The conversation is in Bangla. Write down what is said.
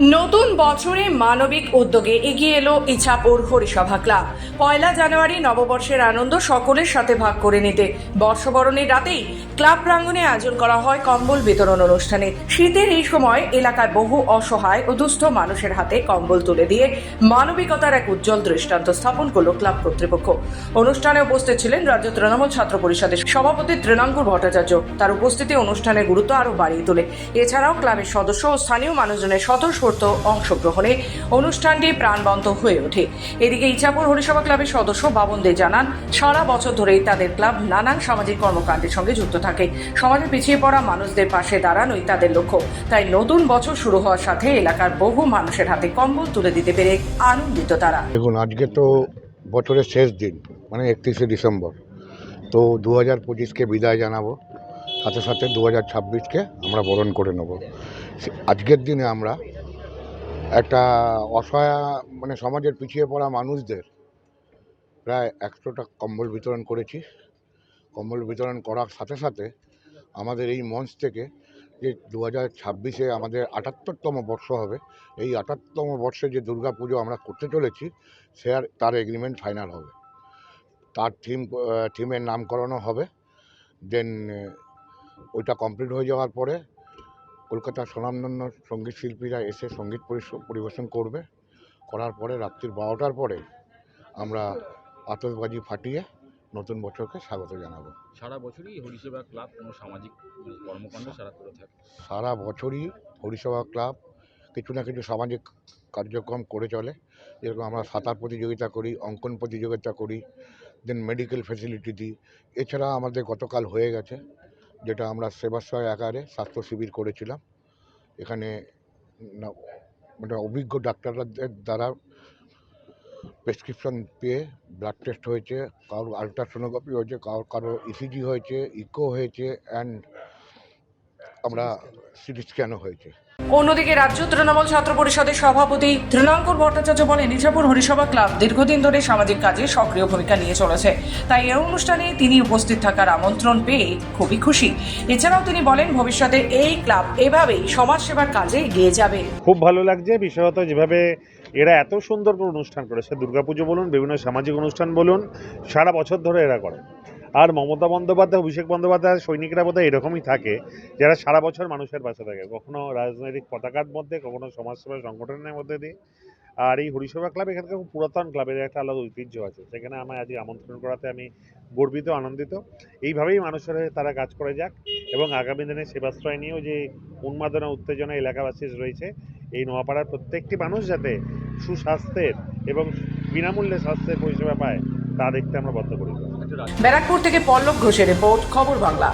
নতুন বছরে মানবিক উদ্যোগে এগিয়ে এলো ইছাপুর হরিসভা ক্লাব। পয়লা জানুয়ারি নববর্ষের আনন্দ সকলের সাথে ভাগ করে নিতে। বর্ষবরণের রাতেই ক্লাব প্রাঙ্গণে আয়োজন করা হয় কম্বল বিতরণ অনুষ্ঠানে। শীতের এই সময় এলাকায় বহু অসহায় ও দুস্থ মানুষের হাতে কম্বল তুলে দিয়ে মানবিকতার এক উজ্জ্বল দৃষ্টান্ত স্থাপন করল ক্লাব কর্তৃপক্ষ। অনুষ্ঠানে উপস্থিত ছিলেন রাজ্য তৃণমূল ছাত্র পরিষদের সভাপতি তৃণাঙ্কুর ভট্টাচার্য। তার উপস্থিতি অনুষ্ঠানের গুরুত্ব আরও বাড়িয়ে তোলে। এছাড়াও ক্লাবের সদস্য ও স্থানীয় মানুষজনের স্বতঃস্ফূর্ত অংশগ্রহণে অনুষ্ঠানটি প্রাণবন্ত হয়ে ওঠে। এদিকে ইছাপুর হরিসভা ক্লাবের সদস্য বাবন দে জানান, সারা বছর ধরেই তাদের ক্লাব নানান সামাজিক কর্মকাণ্ডের সঙ্গে যুক্ত থাকে। সমাজে পিছিয়ে পড়া মানুষদের পাশে দাঁড়ানোই তাদের লক্ষ্য। তাই নতুন বছর শুরু হওয়ার সাথে এলাকার বহু মানুষের হাতে কম্বল তুলে দিতে পেরে আনন্দিত তারা। দেখুন, আজকে তো বছরের শেষ দিন মানে একত্রিশে ডিসেম্বর। তো দু হাজার পঁচিশকে বিদায় জানাব, সাথে সাথে দু হাজার ছাব্বিশকে আমরা বরণ করে নেব। আজকের দিনে আমরা একটা অসহায় মানে সমাজের পিছিয়ে পড়া মানুষদের প্রায় একশোটা কম্বল বিতরণ করেছি। কম্বল বিতরণ করার সাথে সাথে আমাদের এই মঞ্চ থেকে যে দু হাজার ছাব্বিশে আমাদের আটাত্তরতম বর্ষ হবে, এই আটাত্তম বর্ষে যে দুর্গা পুজো আমরা করতে চলেছি, সে আর তার এগ্রিমেন্ট ফাইনাল হবে। তার থিম থিমের নামকরণও হবে। দেন ওইটা কমপ্লিট হয়ে যাওয়ার পরে কলকাতার স্বনামধন্য সংগীত শিল্পীরা এসে সংগীত পরিবেশন করবে। করার পরে রাত্রির বারোটার পরে আমরা আতসবাজি ফাটিয়ে নতুন বছরকে স্বাগত জানাব। সারা বছরই হরিসেবা ক্লাব কোনো সামাজিক কর্মকাণ্ড সারা করে থাকে? সারা বছরই হরিসভা ক্লাব কিছু না কিছু সামাজিক কার্যক্রম করে চলে। যেরকম আমরা সাঁতার প্রতিযোগিতা করি অঙ্কন প্রতিযোগিতা করি দেন মেডিকেল ফেসিলিটি দিই। এছাড়া আমাদের গতকাল হয়ে গেছে। যেটা আমরা সেবাশ্রয় আকারে স্বাস্থ্য শিবির করেছিলাম। এখানে মানে অভিজ্ঞ ডাক্তারদের দ্বারা প্রেসক্রিপশন পেয়ে ব্লাড টেস্ট হয়েছে কারোর আলট্রাসোনোগ্রাফি হয়েছে কারোর কারোর ইসিজি হয়েছে ইকো হয়েছে অ্যান্ড আমরা সিটি স্ক্যানও হয়েছে। অন্যদিকে রাজ্য তৃণমূল ছাত্র পরিষদের সভাপতি তৃণাঙ্কুর ভট্টাচার্য বলেন ইছাপুর হরিসভা ক্লাব দীর্ঘদিন ধরে সামাজিক কাজে সক্রিয় ভূমিকা নিয়ে চলেছে। তাই এই অনুষ্ঠানে তিনি উপস্থিত থাকার আমন্ত্রণ পেয়ে খুবই খুশি। এছাড়াও তিনি বলেন ভবিষ্যতে এই ক্লাব এভাবেই সমাজসেবার কাজে এগিয়ে যাবে। খুব ভালো লাগছে বিশেষত যেভাবে এরা এত সুন্দর করে অনুষ্ঠান করেছে। দুর্গাপুজো বলুন বিভিন্ন সামাজিক অনুষ্ঠান বলুন সারা বছর ধরে এরা করে। আর মমতা বন্দ্যোপাধ্যায়, অভিষেক বন্দ্যোপাধ্যায়, সৈনিকরা বোধহয় এরকমই থাকে, যারা সারা বছর মানুষের পাশে থাকে। কখনো রাজনৈতিক পতাকার মধ্যে, কখনো সমাজসেবা সংগঠনের মধ্যে দিয়ে। আর এই হরিসভা ক্লাব এখানকার খুব পুরাতন ক্লাবের একটা আলাদা ঐতিহ্য আছে। সেখানে আমায় আজকে আমন্ত্রণ করাতে আমি গর্বিত, আনন্দিত। এইভাবেই মানুষের হয়ে তারা কাজ করে যাক এবং আগামী দিনে সেবাশ্রয় নিয়েও যে উন্মাদনা, উত্তেজনা এলাকাবাসীর রয়েছে, এই নোয়াপাড়ার প্রত্যেকটি মানুষ যাতে সুস্বাস্থ্যের এবং বিনামূল্যে স্বাস্থ্যের পরিষেবা পায়, তা দেখতে আমরা বদ্ধ করি ব্যারাকপুর থেকে পল্লব ঘোষের রিপোর্ট খবর বাংলা।